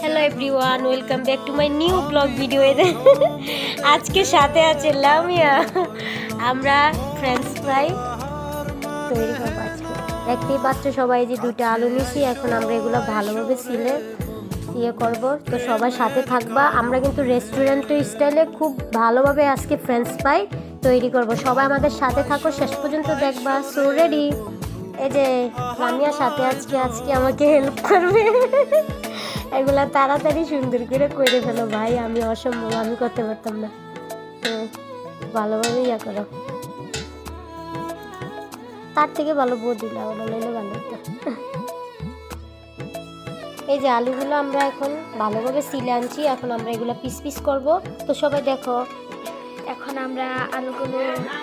Hello everyone welcome back to my new blog video আজকে সাথে আছে লামিয়া। আমরা ফ্রেঞ্চ ফ্রাই তৈরি করব আজকে। দেখতেই পাচ্ছ সবাই যে দুটো আলু নিছি এখন আমরা এগুলো ভালোভাবে সিলে ইয়ে করব। তো সবাই সাথে থাকবা। আমরা কিন্তু রেস্টুরেন্ট স্টাইলে খুব ভালোভাবে আজকে ফ্রেঞ্চ ফ্রাই তৈরি করব। সবাই আমাদের সাথে থাকো, শেষ পর্যন্ত দেখবা। সো রেডি এই যে, লামিয়া সাথে আজকে আজকে আমাকে হেল্প করবে। এগুলা তাড়াতাড়ি সুন্দর করে করে ফেলো, ভাই। আমি অসম্ভব, আমি করতে পারতাম না। তো ভালোভাবে ইয়া করো। তার থেকে ভালো বৌদি লাগানো ভালো হতো। এই যে আলুগুলো আমরা এখন ভালোভাবে সিলে আনছি, এখন আমরা এগুলো পিস পিস করব। তো সবাই দেখো, এখন আমরা আলুগুলো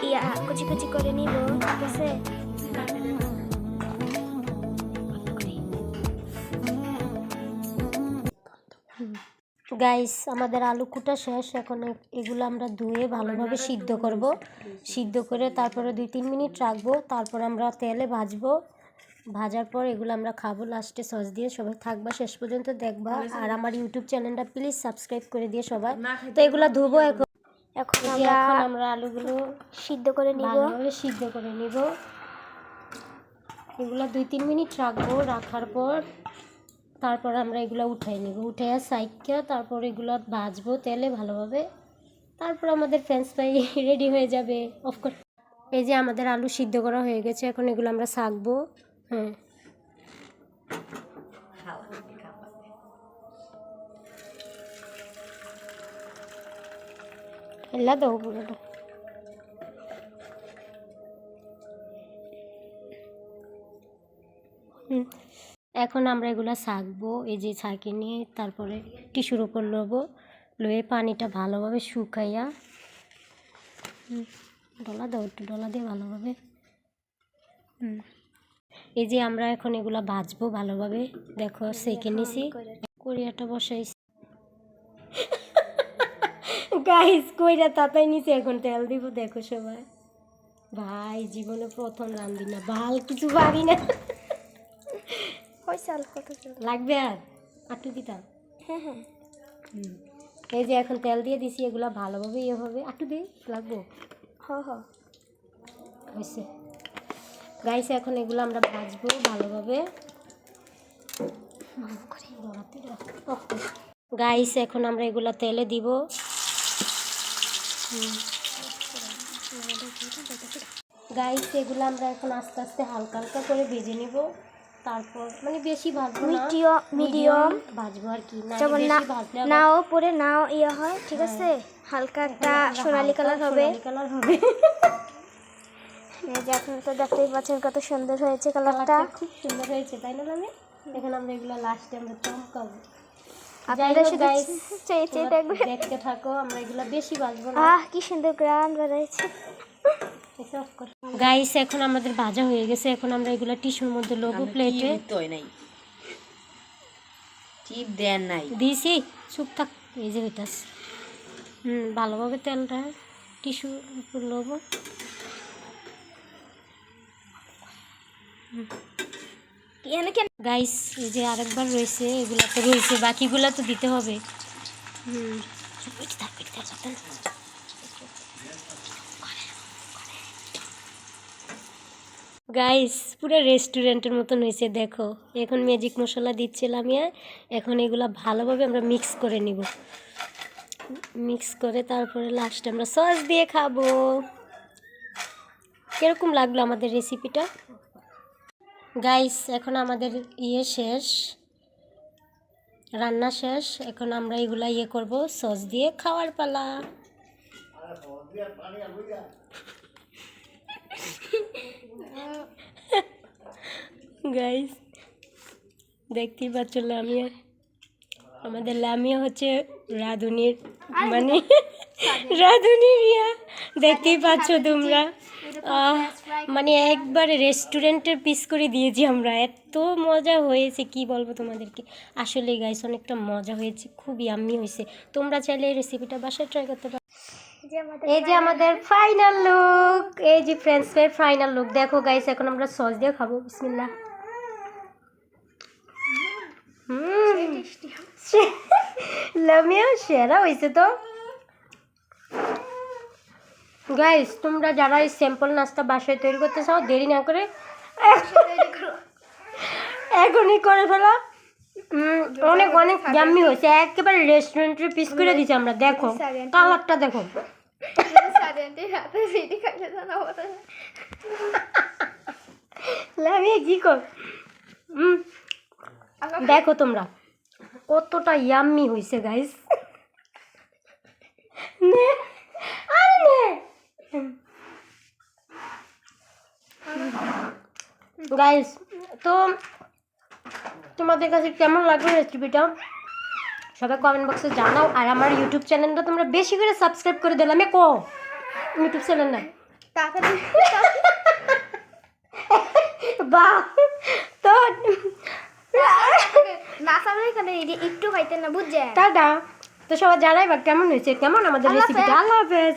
ইয়া কুচি কুচি করে নিব, ঠিক আছে? গাইস আমাদের আলু কুটা শেষ। এখন এগুলো আমরা ধুয়ে ভালোভাবে সিদ্ধ করব। সিদ্ধ করে তারপরে দুই তিন মিনিট রাখব। তারপর আমরা তেলে ভাজবো। ভাজার পর এগুলো আমরা খাব। লাস্টে সস দিয়ে সবাই থাকবা। শেষ পর্যন্ত দেখবা। আর আমার ইউটিউব চ্যানেলটা প্লিজ সাবস্ক্রাইব করে দিয়ে সবাই। তো এগুলো ধুবো এখন। এখন আমরা আলুগুলো সিদ্ধ করে নিব। সিদ্ধ করে নিব। এগুলো দুই তিন মিনিট রাখব। রাখার পর তারপর আমরা এগুলো উঠাই নিব। উঠাইয়া সাইডকে তারপর এগুলো ভাজবো তেলে ভালোভাবে। তারপর আমাদের ফ্রেঞ্চ ফ্রাই রেডি হয়ে যাবে অফকোর্স এই যে আমাদের আলু সিদ্ধ করা হয়ে গেছে, এখন এগুলো আমরা শাকবো হ্যাঁ। এলা দাও পুরোটা। হুম। এখন আমরা এগুলো ছাঁকবো এই যে ছাঁকে নিয়ে তারপরে টিস্যুর উপর লবো লয়ে পানিটা ভালোভাবে শুকাইয়া ডলা দাও একটু ডলা দিয়ে ভালোভাবে হুম। এই যে আমরা এখন এগুলা ভাজবো ভালোভাবে দেখো সেকে নিছি। কোরিয়াটা বসাইছি। গাইস কইরা তাতাই নিছি এখন তেল দিব দেখো সবাই। ভাই জীবনে প্রথম রান্ধি না ভালো কিছু পারি না। আলু কত? লাগবে আর? আটু দিতাম হ্যাঁ হ্যাঁ। হুম। এই যে এখন তেল দিয়ে দিছি এগুলা ভালোভাবে ইয়ে হবে। আটু দে লাগবো? হ হ। হয়েছে। গাইস এখন এগুলো আমরা ভাজবো ভালোভাবে। গাইস এখন আমরা এগুলা তেলে দিব। গাইস এগুলো আমরা এখন আস্তে আস্তে হালকা হালকা করে ভেজে নিব। তারপর মানে বেশি ভাজবো না। মিডিয়াম মিডিয়াম ভাজবো আর কি না বেশি ভাজলে নাও পরে নাও ইয়ে হয় ঠিক আছে? হালকা একটা সোনালি কালার হবে। কালার হবে। এই যে এখন তো দেখতেই পাচ্ছেন কত সুন্দর হয়েছে কালারটা। খুব সুন্দর হয়েছে তাই না আমি এখন আমরা এগুলো লাস্টে আমরা চমকাবো আপনারা শুধু চেয়ে চেয়ে দেখবেন দেখতে থাকো আমরা এগুলো বেশি বাজবো না। আহ কি সুন্দর গ্রান বেড়াইছে গাইস এখন আমাদের ভাজা হয়ে গেছে। এখন আমরা এগুলো টিস্যুর মধ্যে লোবো প্লেটে টিপ দেন নাই। দিয়েছি চুপ থাক। এই যে হইতাস হুম ভালোভাবে তেলটা টিস্যু উপর লোবো। গাইস এই যে আরেকবার রয়েছে এগুলো তো রয়েছে বাকিগুলো তো দিতে হবে। হুম পেটে থাক, পেটে থাক, সাবধানে। গাইস পুরো রেস্টুরেন্টের মতন হয়েছে, দেখো। এখন ম্যাজিক মশলা দিচ্ছিলাম এখন এগুলো ভালোভাবে আমরা মিক্স করে নিব। মিক্স করে তারপরে লাস্টে আমরা সস দিয়ে খাব। কীরকম লাগল আমাদের রেসিপিটা গাইস এখন আমাদের ইয়ে শেষ। রান্না শেষ। এখন আমরা এগুলা ইয়ে করব সস দিয়ে খাওয়ার পালা। গাইস দেখতেই পাচ্ছ লামিয়া। আমাদের লামিয়া হচ্ছে রাধুনির মানে রাধুনির ইয়া দেখতেই পাচ্ছ তোমরা। মানে একবার রেস্টুরেন্টের পিস করে দিয়েছি আমরা। এত মজা হয়েছে, কি বলব তোমাদেরকে? আসলে গাইস অনেকটা মজা হয়েছে খুবই আম্মি হয়েছে। তোমরা চাইলে এই রেসিপিটা বাসায় ট্রাই করতে পারো। এই যে আমাদের ফাইনাল লুক এই যে ফ্রেন্ডসের ফাইনাল লুক দেখো গাইস এখন আমরা সস দিয়ে খাব, বিসমিল্লাহ হুম লামিয়া সেরা হয়েছে তো গাইস তোমরা যারা এই স্যাম্পল নাস্তা বাসায় তৈরি করতে চাও, দেরি না করে এখনই করে ফেলো। অনেক অনেক জাম্মি হয়েছে। একেবারে রেস্টুরেন্টের পিস করে দিচ্ছি আমরা, দেখো। কালারটা দেখো। লামিয়া কি কর? দেখো তোমরা। কতটা ইয়াম্মি হয়েছে গাইস নে আরে নে। গাইস তো তোমাদের কাছে কেমন লাগবে রেসিপিটা সবাই কমেন্ট বক্সে জানাও। আর আমার ইউটিউব চ্যানেলটা তোমরা বেশি করে সাবস্ক্রাইব করে দিলাম এ কো ইউটিউব চ্যানেল না। বাহ। তো একটু খাইতেন না বুঝছে টাটা। তো সবাই জানাই বা কেমন হয়েছে? কেমন আমাদের রেসিপিটা আল্লাহ হাফেজ।